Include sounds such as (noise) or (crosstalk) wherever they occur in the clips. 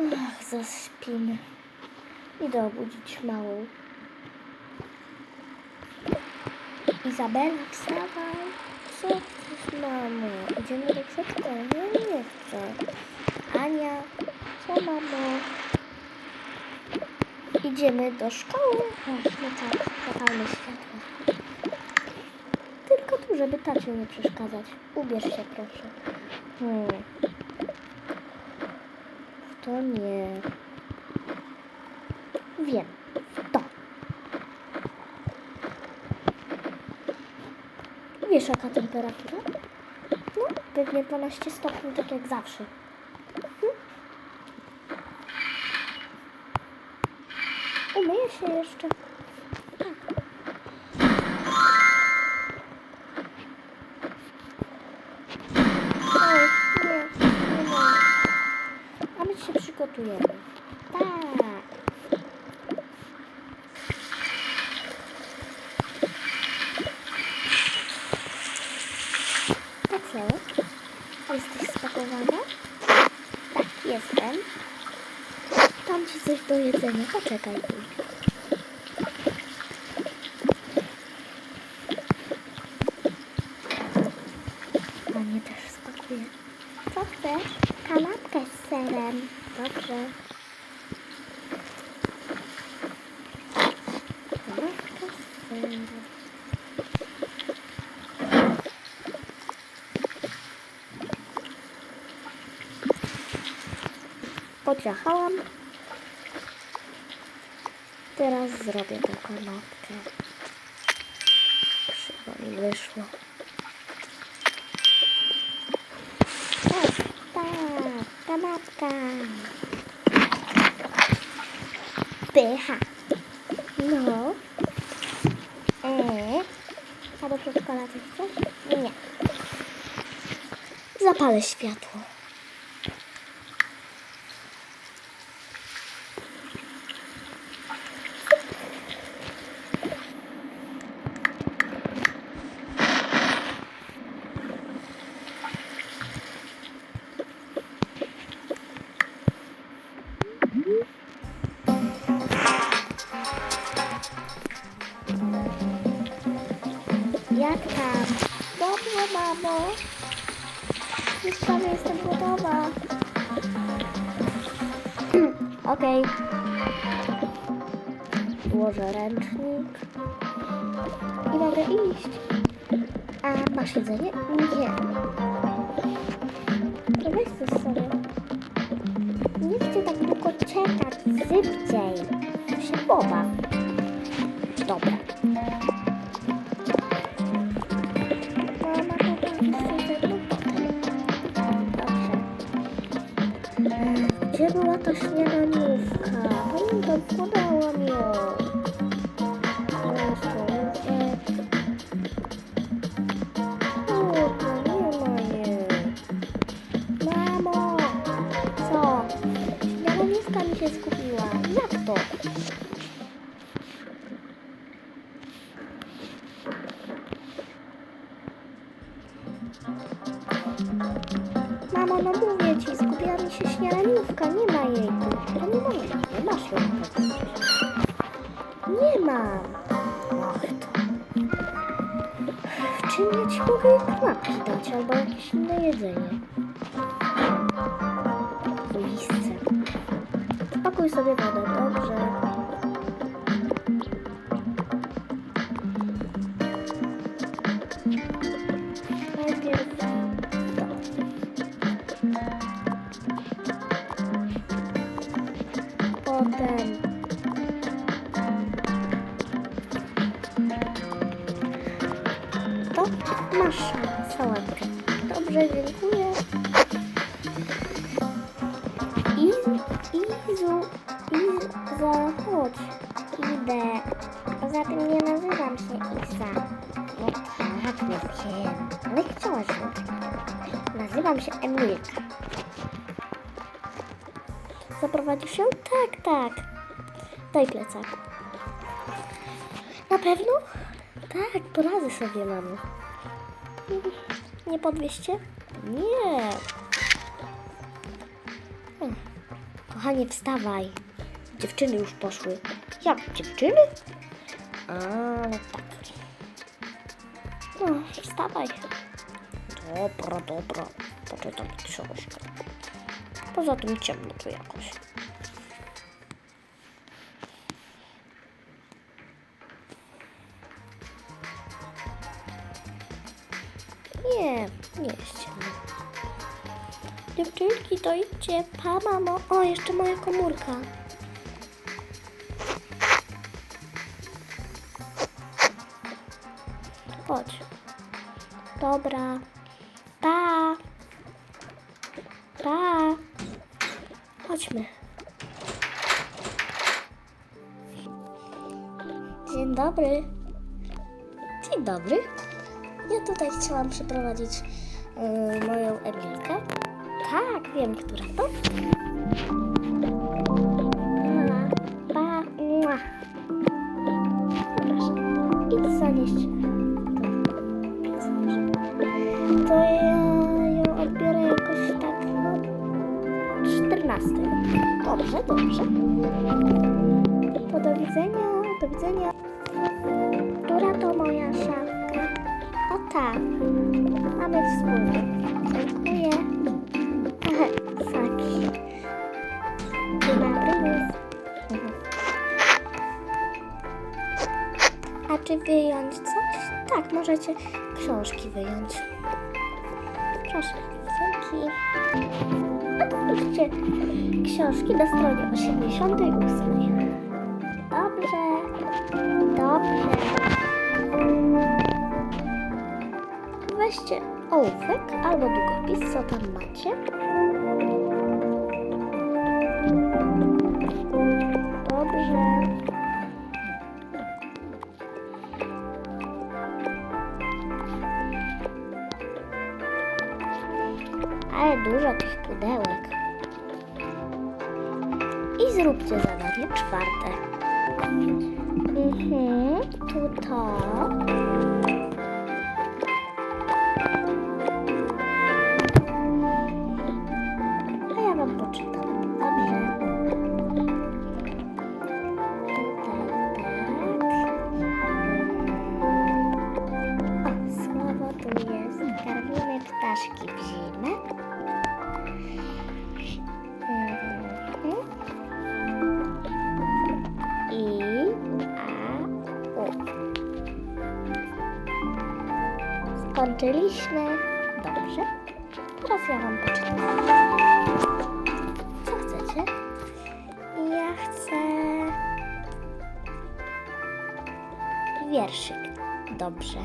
Ach, zaspimy. Idę obudzić małą. Izabela, wstawaj. Co chcesz, mamo? Idziemy do przedszkola? Ja nie chcę. Ania, co mamo? Idziemy do szkoły. Ach, no tak, zapalmy światło. Tylko tu, żeby tacie nie przeszkadzać. Ubierz się, proszę. Hmm. To nie. Wiem. To. Wiesz, jaka temperatura? No, pewnie 12 stopni, tak jak zawsze. Hmm? Umyję się jeszcze. Tu. Panie też spakuje. Co chcesz? Kanapkę z serem. Dobrze. Kanapkę z serem. Teraz zrobię tą kanapkę. Krzywo mi wyszło. O, tak, kanapka. Pycha. No. Eee. A do przedszkola chcesz? Nie. Zapalę światło. Dobrze, mamo. Już prawie jestem gotowa. (clears throat) Okej. Włożę ręcznik. I mogę iść. A masz jedzenie? Nie. To weź to sobie. Nie chcę tak długo czekać. Szybciej. To się. Dobra. Gdzie była ta śniadaniówka? Pamiętam, wkładałam ją. Inne jedzenie? W misce. Spakuj sobie wodę, dobrze. Tak, no chciałaś. Nazywam się Emilka. Zaprowadzisz ją? Tak, tak. Daj plecak. Na pewno? Tak, poradzę sobie, mamo. Nie podwieźcie? Nie. Kochani, kochanie, wstawaj. Dziewczyny już poszły. Jak dziewczyny? A, no tak. No, wstawaj. Dobra, dobra. Poczytam książkę. Poza tym ciemno tu jakoś. Nie, nie jest ciemno. Dziewczynki, to idźcie. Pa, mamo. O, jeszcze moja komórka. Dobra. Pa. Pa. Chodźmy. Dzień dobry. Dzień dobry. Ja tutaj chciałam przyprowadzić yy, moją Emilkę. Tak, wiem, która to. Widzenia. Która to moja szafka? O tak. Mamy wspólnie. Dziękuję. (laughs) Saki. A czy wyjąć coś? Tak, możecie książki wyjąć. Proszę, dzięki. Otwórzcie książki na stronie 88. Weźcie ołówek albo długopis, co tam macie. Dobrze. Ale dużo tych pudełek. I zróbcie zadanie czwarte. Mhm, tu to. Wierszyk. Dobrze.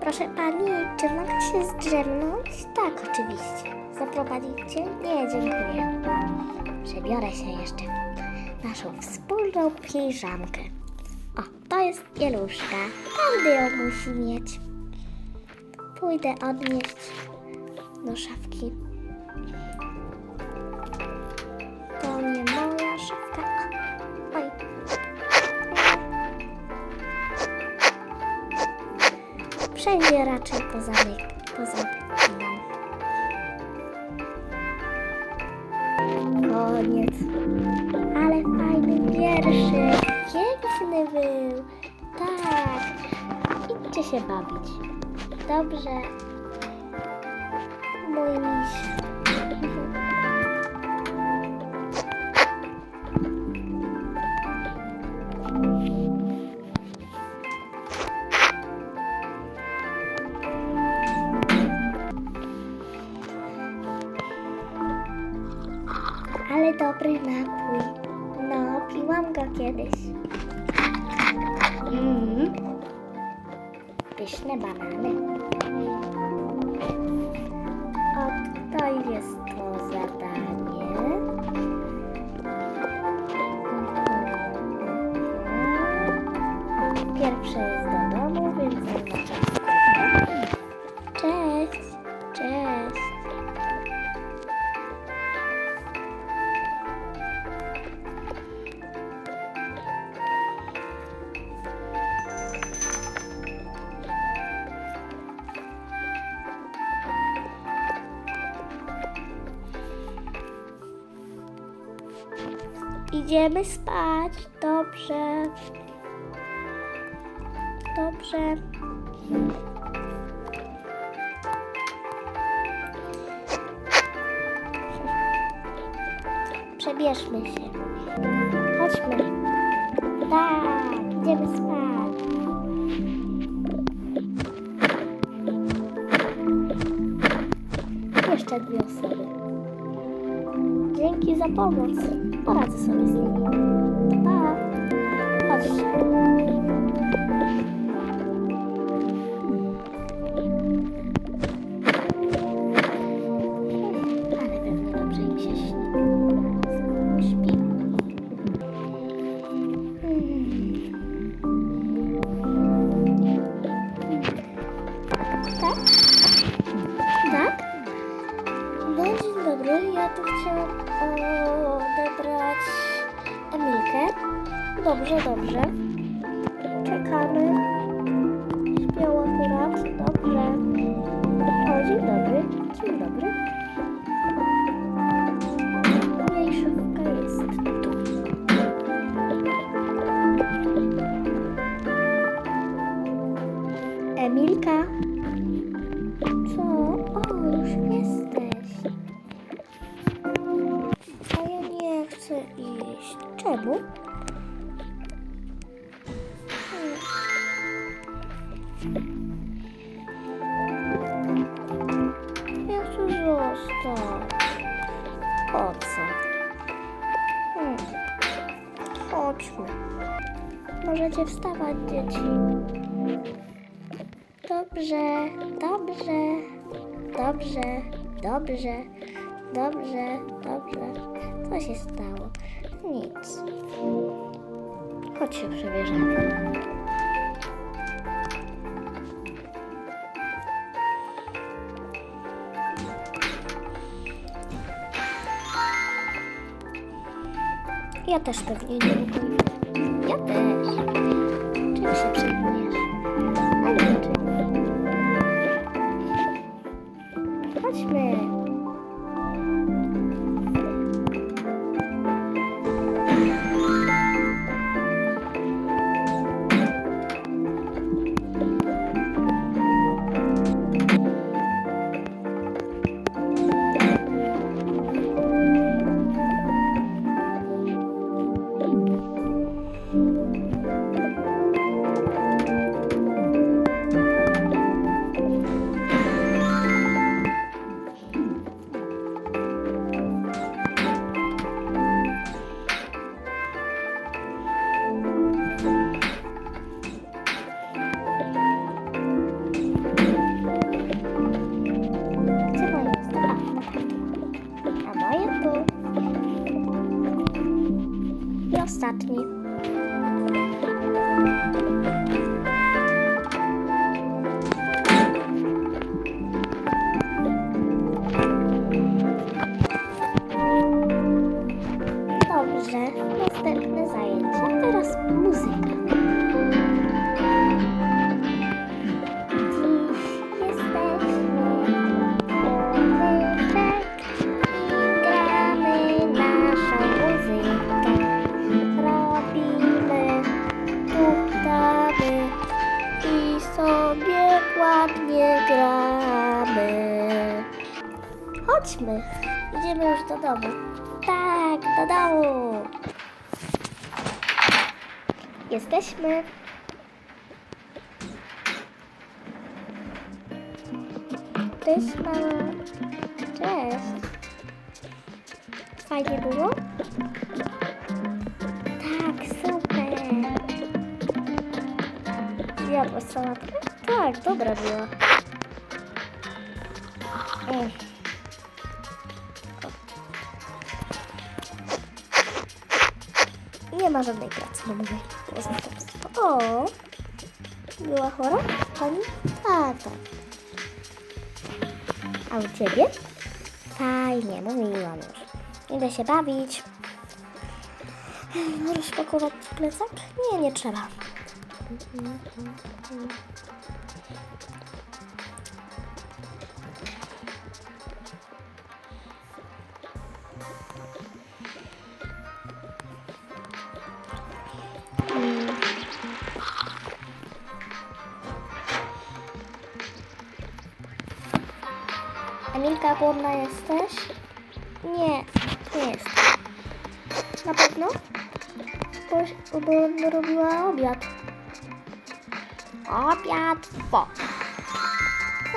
Proszę pani, czy mogę się zdrzemnąć? Tak, oczywiście. Zaprowadzicie? Nie, dziękuję. Przebiorę się jeszcze w naszą wspólną piżamkę. O, to jest pieluszka. Każdy ją musi mieć. Pójdę odnieść do szafki. Wszędzie raczej pozamyk, pozamykam. Koniec. Ale fajny wierszyk. Piękny był. Tak. Idźcie się bawić. Dobrze. Mój miś. Dobry napój. No, piłam go kiedyś. Mm. Pyszne banany. Idziemy spać. Dobrze. Dobrze. Przebierzmy się. Chodźmy. Tak, idziemy spać. Jeszcze dwie osoby. Dzięki za pomoc. Poradzę sobie dobrze, dobrze, dobrze, dobrze. Co się stało? Nic. Chodź się przebierzemy. Ja też pewnie nie. I ostatni. Chodźmy, idziemy już do domu. Tak, do domu. Jesteśmy. Cześć mama. Cześć. Fajnie było? Tak, super. Zjadłaś sałatkę? Tak, dobra była. Mm. Ma żadnej pracy. O! Była chora? Pani? Tak. A u ciebie? Fajnie, mówiłam już. Idę się bawić. Rozpakować plecak? Nie, nie trzeba. Głodna jesteś? Nie, nie jest. Na pewno? Bo, bo robiła obiad. Obiad, bo.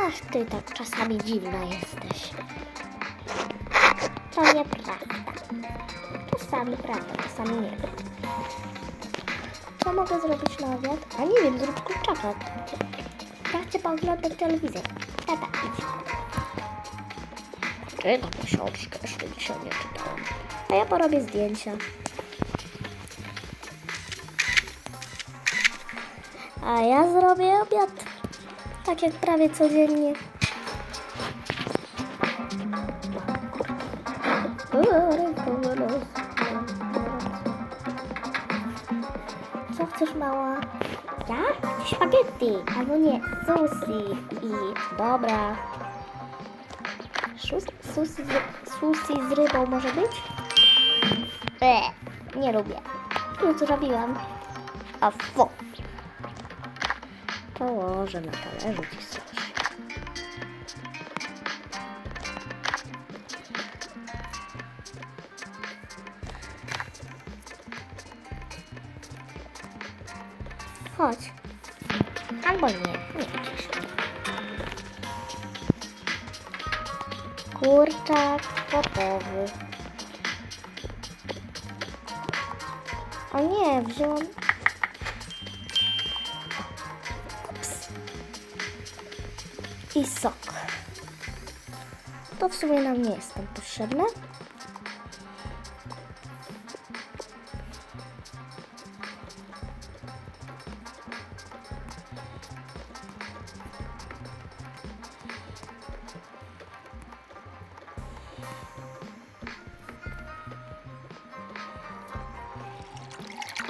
Ach, ty tak czasami dziwna jesteś. To nieprawda. Czasami prawda, czasami nie. Co mogę zrobić na obiad? A nie wiem, zrób kurczaka. Ja chcę pooglądać telewizję. Idź. Czytam książkę, jeszcze dzisiaj nie czytałam. A ja porobię zdjęcia. A ja zrobię obiad. Tak jak prawie codziennie. Co chcesz, mała? Ja? Spaghetti. Albo nie, sushi. I dobra. Sushi z, sushi z rybą może być? E, nie lubię. Już zrobiłam. A fo. Położę na talerzu ci sushi. Chodź. Albo nie, nie chcesz. Kurczak gotowy. O nie, wziąłem... Ups. I sok. To w sumie nam nie jest tam potrzebne.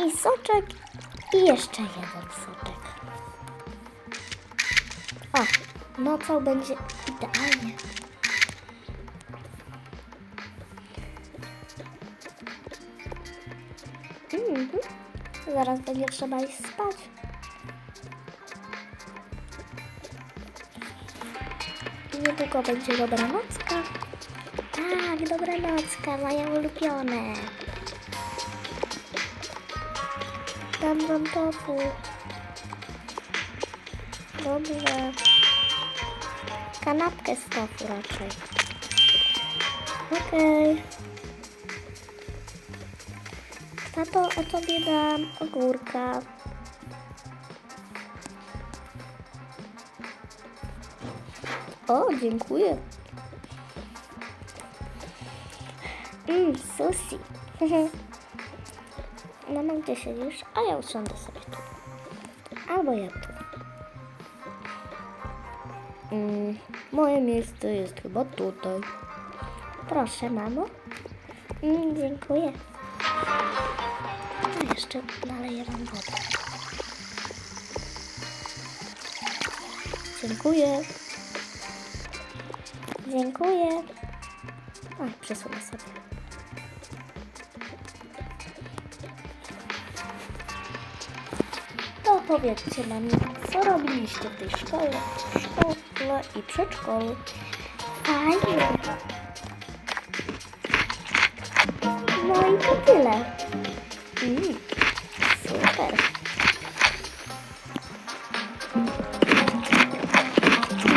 I soczek. I jeszcze jeden soczek. O, no będzie idealnie. Mhm. Zaraz będzie trzeba iść spać. I niedługo będzie dobranocka. Tak, dobranocka, moje ulubione. Dam wam tofu. Dobrze. Kanapkę z tofu raczej. Okej. Tato, o tobie dam ogórka. O, dziękuję. Mmm, sushi. (laughs) Mama, gdzie siedzisz? A ja usiądę sobie tu. Albo ja tu. Mm, moje miejsce jest chyba tutaj. Proszę, mamo. Mm, dziękuję. A jeszcze naleję wam wodę. Dziękuję. Dziękuję. Ach, przesunę sobie. Powiedzcie nam, co robiliście w tej szkole, szkole i przedszkolu. Fajnie. No i to tyle. Mm, super.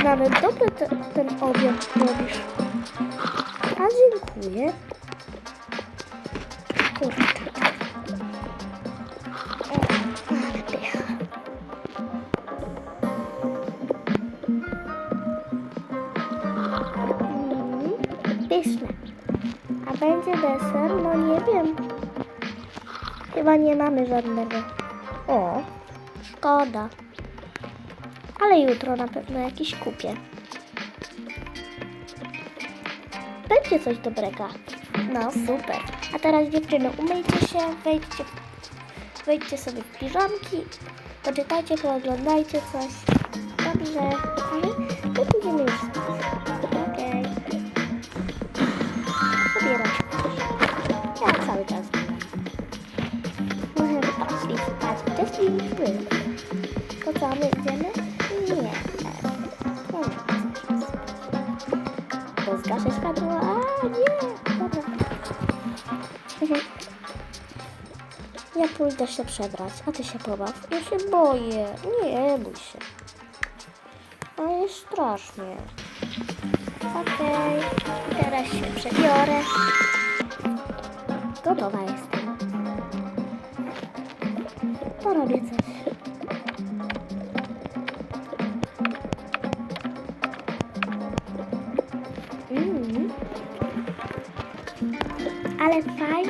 Nawet dobry te, ten obiad robisz. A dziękuję. Kurczę. Nie wiem. Chyba nie mamy żadnego. O, szkoda. Ale jutro na pewno jakiś kupię. Będzie coś dobrego. No super. A teraz dziewczyny, umyjcie się, wejdźcie, wejdźcie sobie w piżamki, poczytajcie, pooglądajcie coś. Dobrze. Pójdę się przebrać, a ty się pobaw. Ja się boję. Nie bój się. A jest strasznie. Okej, teraz się przebiorę. Gotowa jestem. Porobię coś. Mm. Ale fajne